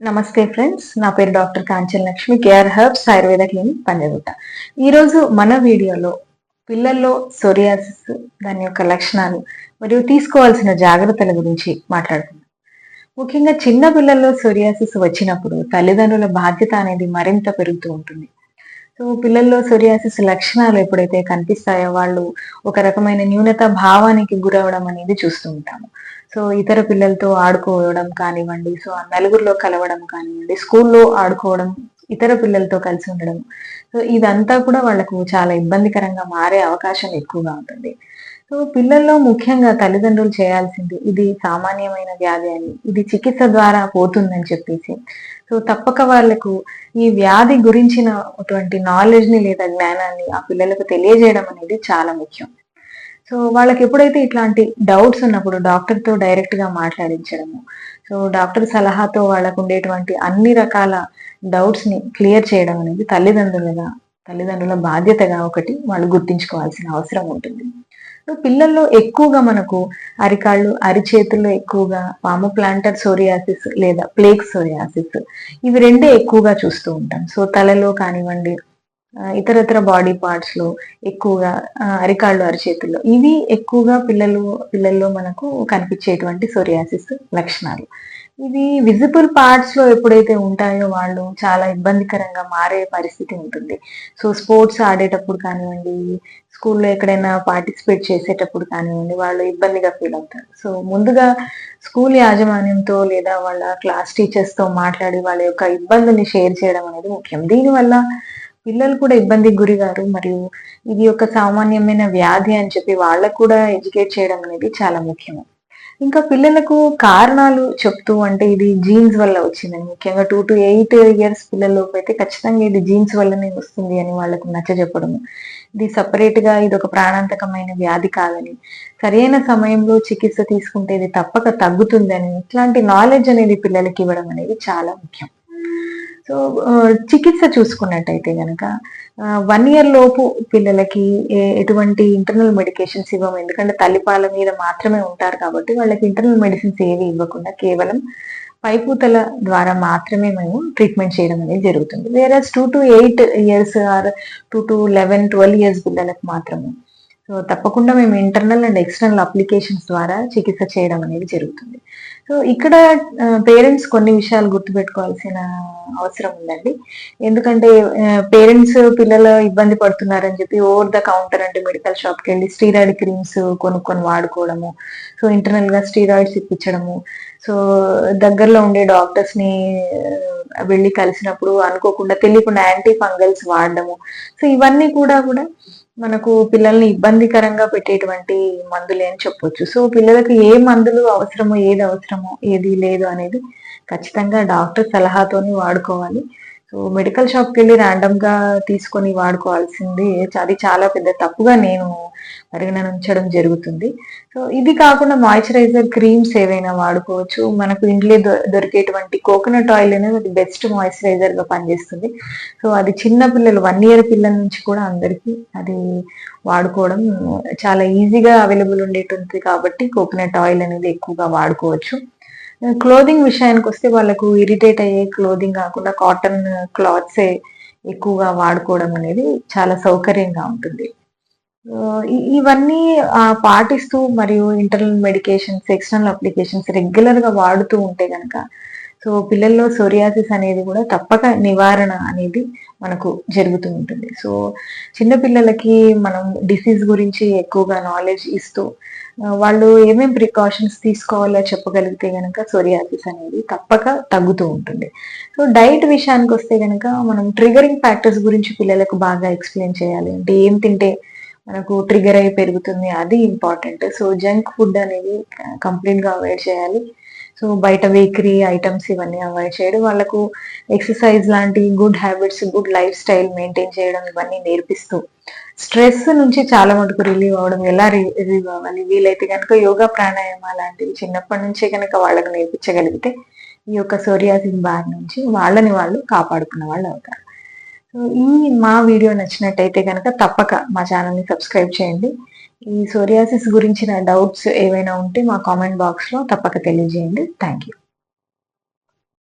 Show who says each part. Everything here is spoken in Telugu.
Speaker 1: నమస్తే ఫ్రెండ్స్ నా పేరు doctor Kanchan Lakshmi KR herbs Ayurveda clinic Panjagutta. ఈరోజు మన వీడియోలో పిల్లల్లో సోరియాసిస్ దాని యొక్క లక్షణాలు మరియు తీసుకోవాల్సిన జాగ్రత్తల గురించి మాట్లాడుకుందాం. ముఖ్యంగా చిన్న పిల్లల్లో సోరియాసిస్ వచ్చినప్పుడు తల్లిదండ్రుల బాధ్యత అనేది మరింత పెరుగుతూ ఉంటుంది. సో పిల్లల్లో సోరియాసిస్ లక్షణాలు ఎప్పుడైతే కనిపిస్తాయో వాళ్ళు ఒక రకమైన న్యూనత భావానికి గురవడం అనేది చూస్తూ ఉంటాము. సో ఇతర పిల్లలతో ఆడుకోవడం కానివ్వండి సో నలుగురిలో కలవడం కానివ్వండి స్కూల్లో ఆడుకోవడం ఇతర పిల్లలతో కలిసి ఉండడం. సో ఇదంతా కూడా వాళ్ళకు చాలా ఇబ్బందికరంగా మారే అవకాశం ఎక్కువగా ఉంటుంది. సో పిల్లల్లో ముఖ్యంగా తల్లిదండ్రులు చేయాల్సింది ఇది సామాన్యమైన వ్యాధి అని ఇది చికిత్స ద్వారా పోతుందని చెప్పేసి. సో తప్పక వాళ్ళకు ఈ వ్యాధి గురించిన అటువంటి నాలెడ్జ్ని లేదా జ్ఞానాన్ని ఆ పిల్లలకు తెలియజేయడం అనేది చాలా ముఖ్యం. సో వాళ్ళకి ఎప్పుడైతే ఇట్లాంటి డౌట్స్ ఉన్నప్పుడు డాక్టర్తో డైరెక్ట్గా మాట్లాడించడము సో డాక్టర్ సలహాతో వాళ్ళకు ఉండేటువంటి అన్ని రకాల డౌట్స్ని క్లియర్ చేయడం అనేది తల్లిదండ్రులుగా తల్లిదండ్రుల బాధ్యతగా ఒకటి వాళ్ళు గుర్తించుకోవాల్సిన అవసరం ఉంటుంది. సో పిల్లల్లో ఎక్కువగా మనకు అరికాళ్ళు అరిచేతుల్లో ఎక్కువగా పాము ప్లాంటర్ సోరియాసిస్ లేదా ప్లేక్ సోరియాసిస్ ఇవి రెండే ఎక్కువగా చూస్తూ ఉంటాం. సో తలలో కానివ్వండి ఇతరతర బాడీ పార్ట్స్లో ఎక్కువగా అరికాళ్ళు అరిచేతుల్లో. ఇవి ఎక్కువగా పిల్లలు పిల్లల్లో మనకు కనిపించేటువంటి సోరియాసిస్ లక్షణాలు. ఇవి విజిబుల్ పార్ట్స్లో ఎప్పుడైతే ఉంటాయో వాళ్ళు చాలా ఇబ్బందికరంగా మారే పరిస్థితి ఉంటుంది. సో స్పోర్ట్స్ ఆడేటప్పుడు కానివ్వండి స్కూల్లో ఎక్కడైనా పార్టిసిపేట్ చేసేటప్పుడు కానివ్వండి వాళ్ళు ఇబ్బందిగా ఫీల్ అవుతారు. సో ముందుగా స్కూల్ యాజమాన్యంతో లేదా వాళ్ళ క్లాస్ టీచర్స్తో మాట్లాడి వాళ్ళ యొక్క ఇబ్బందుల్ని షేర్ చేయడం అనేది ముఖ్యం. దీనివల్ల పిల్లలు కూడా ఇబ్బందికి గురిగారు. మరియు ఇది ఒక సామాన్యమైన వ్యాధి అని చెప్పి వాళ్ళకు కూడా ఎడ్యుకేట్ చేయడం అనేది చాలా ముఖ్యము. ఇంకా పిల్లలకు కారణాలు చెప్తూ అంటే ఇది జీన్స్ వల్ల వచ్చిందని. ముఖ్యంగా టూ టు ఎయిట్ ఇయర్స్ పిల్లల్లోకి అయితే ఖచ్చితంగా ఇది జీన్స్ వల్లనే వస్తుంది అని వాళ్ళకు నచ్చ చెప్పడము. ఇది సపరేట్గా ఇది ఒక ప్రాణాంతకమైన వ్యాధి కాదని. సరైన సమయంలో చికిత్స తీసుకుంటే ఇది తప్పక తగ్గుతుందని. ఇట్లాంటి నాలెడ్జ్ అనేది పిల్లలకి ఇవ్వడం అనేది చాలా ముఖ్యం. సో చికిత్స చూసుకున్నట్టయితే కనుక వన్ ఇయర్ లోపు పిల్లలకి ఎటువంటి ఇంటర్నల్ మెడికేషన్స్ ఇవ్వము. ఎందుకంటే తల్లిపాల మీద మాత్రమే ఉంటారు కాబట్టి వాళ్ళకి ఇంటర్నల్ మెడిసిన్స్ ఏవి ఇవ్వకుండా కేవలం పైపూతల ద్వారా మాత్రమే మేము ట్రీట్మెంట్ చేయడం అనేది జరుగుతుంది. వేరే two to eight years or two to eleven twelve years పిల్లలకు మాత్రమే. సో తప్పకుండా మేము ఇంటర్నల్ అండ్ ఎక్స్టర్నల్ అప్లికేషన్స్ ద్వారా చికిత్స చేయడం అనేది జరుగుతుంది. సో ఇక్కడ పేరెంట్స్ కొన్ని విషయాలు గుర్తుపెట్టుకోవాల్సిన అవసరం ఉందండి. ఎందుకంటే పేరెంట్స్ పిల్లలు ఇబ్బంది పడుతున్నారని చెప్పి ఓవర్ ద కౌంటర్ అంటే మెడికల్ షాప్కి వెళ్ళి స్టీరాయిడ్ క్రీమ్స్ కొనుక్కొని వాడుకోవడము సో ఇంటర్నల్గా స్టీరాయిడ్స్ ఇప్పించడము సో దగ్గరలో ఉండే డాక్టర్స్ని వెళ్ళి కలిసినప్పుడు అనుకోకుండా తెలియకుండా యాంటీ ఫంగల్స్ వాడడము సో ఇవన్నీ కూడా కూడా మనకు పిల్లల్ని ఇబ్బందికరంగా పెట్టేటువంటి మందులే అని చెప్పొచ్చు. సో పిల్లలకు ఏ మందులు అవసరమో ఏది అవసరమో ఏది లేదు అనేది ఖచ్చితంగా డాక్టర్ సలహాతోని వాడుకోవాలి. సో మెడికల్ షాప్కి వెళ్ళి ర్యాండమ్గా తీసుకొని వాడుకోవాల్సింది. అది చాలా పెద్ద తప్పుగా నేను పరిగణించడం జరుగుతుంది. సో ఇది కాకుండా మాయిశ్చరైజర్ క్రీమ్స్ ఏవైనా వాడుకోవచ్చు. మనకు ఇంట్లో దొరికేటువంటి కోకోనట్ ఆయిల్ అనేది అది బెస్ట్ మాయిశ్చరైజర్గా పనిచేస్తుంది. సో అది చిన్న పిల్లలు వన్ ఇయర్ పిల్లల నుంచి కూడా అందరికీ అది వాడుకోవడం చాలా ఈజీగా అవైలబుల్ ఉండేటుంది కాబట్టి కోకోనట్ ఆయిల్ అనేది ఎక్కువగా వాడుకోవచ్చు. క్లోదింగ్ విషయానికి వస్తే వాళ్ళకు ఇరిటేట్ అయ్యే క్లోదింగ్ కాకుండా కాటన్ క్లాత్సే ఎక్కువగా వాడుకోవడం అనేది చాలా సౌకర్యంగా ఉంటుంది. Uh, ఇవన్నీ పాటిస్తూ మరియు ఇంటర్నల్ మెడికేషన్స్ ఎక్స్టర్నల్ అప్లికేషన్స్ రెగ్యులర్గా వాడుతూ ఉంటే కనుక సో పిల్లల్లో సోరియాసిస్ అనేది కూడా తప్పక నివారణ అనేది మనకు జరుగుతూ ఉంటుంది. సో చిన్నపిల్లలకి మనం డిసీజ్ గురించి ఎక్కువగా నాలెడ్జ్ ఇస్తూ వాళ్ళు ఏమేమి ప్రికాషన్స్ తీసుకోవాలో చెప్పగలిగితే కనుక సోరియాసిస్ అనేది తప్పక తగ్గుతూ ఉంటుంది. సో డైట్ విషయానికి వస్తే కనుక మనం ట్రిగరింగ్ ఫ్యాక్టర్స్ గురించి పిల్లలకు బాగా ఎక్స్ప్లెయిన్ చేయాలి. అంటే ఏం తింటే మనకు ట్రిగర్ అయి పెరుగుతుంది అది ఇంపార్టెంట్ సో జంక్ ఫుడ్ అనేది కంప్లీట్గా అవాయిడ్ చేయాలి. సో బయట బేకరీ ఐటమ్స్ ఇవన్నీ అవాయిడ్ చేయడం వాళ్ళకు ఎక్సర్సైజ్ లాంటి good habits good lifestyle maintain చేయడం ఇవన్నీ నేర్పిస్తూ స్ట్రెస్ నుంచి చాలా మటుకు రిలీవ్ అవ్వడం ఎలా రిలీవ్ అవ్వాలి? వీలైతే కనుక యోగా ప్రాణాయామ లాంటివి చిన్నప్పటి నుంచే కనుక వాళ్ళకు నేర్పించగలిగితే ఈ యొక్క సోరియాసిస్ బార్ నుంచి వాళ్ళని వాళ్ళు కాపాడుకున్న వాళ్ళు అవుతారు. సో ఈ మా వీడియో నచ్చినట్టయితే కనుక తప్పక మా ఛానల్ని సబ్స్క్రైబ్ చేయండి. ఈ సోరియాసిస్ గురించిన డౌట్స్ ఏవైనా ఉంటే మా కామెంట్ బాక్స్లో తప్పక తెలియజేయండి. Thank you